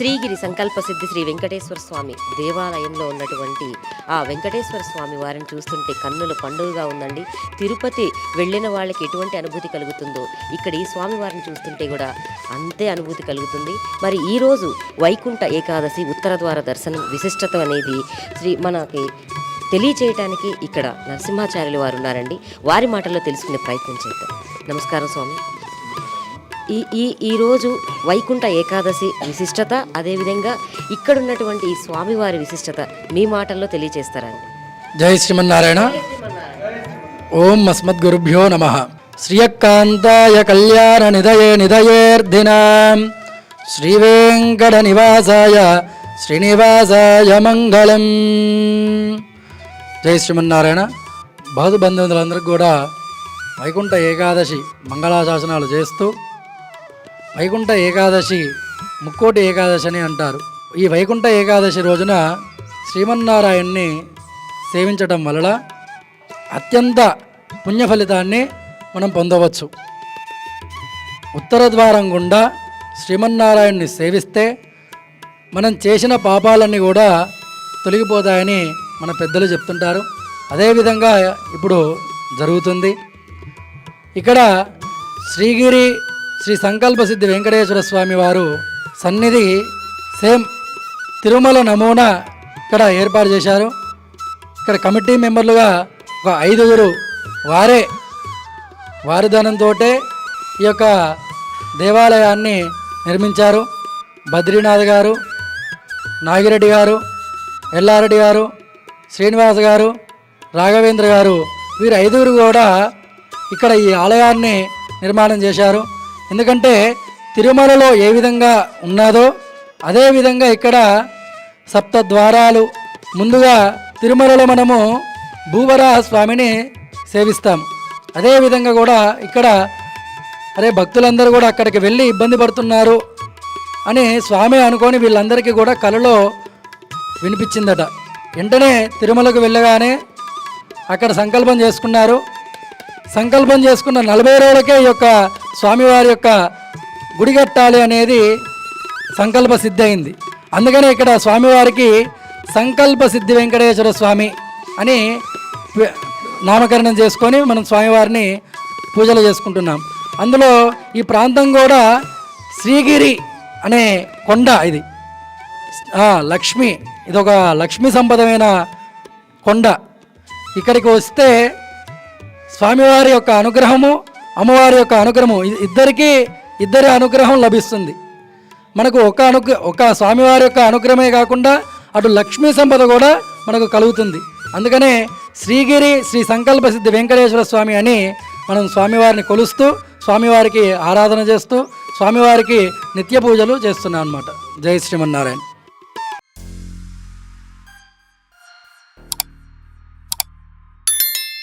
శ్రీగిరి సంకల్ప సిద్ధి శ్రీ వెంకటేశ్వర స్వామి దేవాలయంలో ఉన్నటువంటి ఆ వెంకటేశ్వర స్వామి వారిని చూస్తుంటే కన్నుల పండుగగా ఉందండి. తిరుపతి వెళ్ళిన వాళ్ళకి ఎటువంటి అనుభూతి కలుగుతుందో ఇక్కడ ఈ స్వామి వారిని చూస్తుంటే కూడా అంతే అనుభూతి కలుగుతుంది. మరి ఈరోజు వైకుంఠ ఏకాదశి ఉత్తర ద్వార దర్శనం విశిష్టత అనేది శ్రీ మనకి తెలియచేయటానికి ఇక్కడ నరసింహాచార్యులు వారు ఉన్నారండి. వారి మాటల్లో తెలుసుకునే ప్రయత్నం చేద్దాం. నమస్కారం స్వామి. ఈ ఈ ఈరోజు వైకుంఠ ఏకాదశి విశిష్టత అదేవిధంగా ఇక్కడ ఉన్నటువంటి ఈ స్వామివారి విశిష్టత మీ మాటల్లో తెలియజేస్తారండి జై శ్రీమన్నారాయణ. ఓం అస్మద్గురుభ్యో నమ. శ్రీయకాంతాయ కళ్యాణ నిదయే నిదయేర్ధినాం శ్రీవేంకట నివాసాయ శ్రీనివాసాయ మంగళం. జై శ్రీమన్నారాయణ. బాధు బంధువులందరికీ కూడా వైకుంఠ ఏకాదశి మంగళాశాసనాలు చేస్తూ వైకుంఠ ఏకాదశి ముక్కోటి ఏకాదశి అని అంటారు. ఈ వైకుంఠ ఏకాదశి రోజున శ్రీమన్నారాయణ్ణి సేవించటం వలన అత్యంత పుణ్య ఫలితాన్ని మనం పొందవచ్చు. ఉత్తర ద్వారం గుండా శ్రీమన్నారాయణ్ణి సేవిస్తే మనం చేసిన పాపాలన్నీ కూడా తొలగిపోతాయని మన పెద్దలు చెప్తుంటారు. అదేవిధంగా ఇప్పుడు జరుగుతుంది. ఇక్కడ శ్రీగిరి శ్రీ సంకల్ప సిద్ధి వెంకటేశ్వర స్వామి వారు సన్నిధి సేమ్ తిరుమల నమూనా ఇక్కడ ఏర్పాటు చేశారు. ఇక్కడ కమిటీ మెంబర్లుగా ఒక ఐదుగురు వారే వారి ధనంతో ఈ యొక్క దేవాలయాన్ని నిర్మించారు. బద్రీనాథ్ గారు నాగిరెడ్డి గారు ఎల్లారెడ్డి గారు శ్రీనివాస్ గారు రాఘవేంద్ర గారు వీరు ఐదుగురు కూడా ఇక్కడ ఈ ఆలయాన్ని నిర్మాణం చేశారు. ఎందుకంటే తిరుమలలో ఏ విధంగా ఉన్నదో అదేవిధంగా ఇక్కడ సప్త ద్వారాలు ముందుగా తిరుమలలో మనము భూవరాహ స్వామిని సేవిస్తాం. అదేవిధంగా కూడా ఇక్కడ అరే భక్తులందరూ కూడా అక్కడికి వెళ్ళి ఇబ్బంది పడుతున్నారు అని స్వామి అనుకొని వీళ్ళందరికీ కూడా కలలో వినిపించిందట. వెంటనే తిరుమలకు వెళ్ళగానే అక్కడ సంకల్పం చేసుకున్నారు. సంకల్పం చేసుకున్న నలభై రోజులకే ఈ యొక్క స్వామివారి యొక్క గుడి కట్టాలి అనేది సంకల్ప సిద్ధి అయింది. అందుకనే ఇక్కడ స్వామివారికి సంకల్ప సిద్ధి వెంకటేశ్వర స్వామి అని నామకరణం చేసుకొని మనం స్వామివారిని పూజలు చేసుకుంటున్నాం. అందులో ఈ ప్రాంతం కూడా శ్రీగిరి అనే కొండ ఇది. లక్ష్మి లక్ష్మి ఇదొక లక్ష్మీ సంపదమైన కొండ. ఇక్కడికి వస్తే స్వామివారి యొక్క అనుగ్రహము అమ్మవారి యొక్క అనుగ్రహము ఇద్దరికీ ఇద్దరి అనుగ్రహం లభిస్తుంది. మనకు ఒక అనుగ్ర ఒక స్వామివారి యొక్క అనుగ్రహమే కాకుండా అటు లక్ష్మీ సంపద కూడా మనకు కలుగుతుంది. అందుకనే శ్రీగిరి శ్రీ సంకల్ప సిద్ధి వెంకటేశ్వర స్వామి అని మనం స్వామివారిని కొలుస్తూ స్వామివారికి ఆరాధన చేస్తూ స్వామివారికి నిత్య పూజలు చేస్తున్నాం అనమాట జై శ్రీమన్నారాయణ.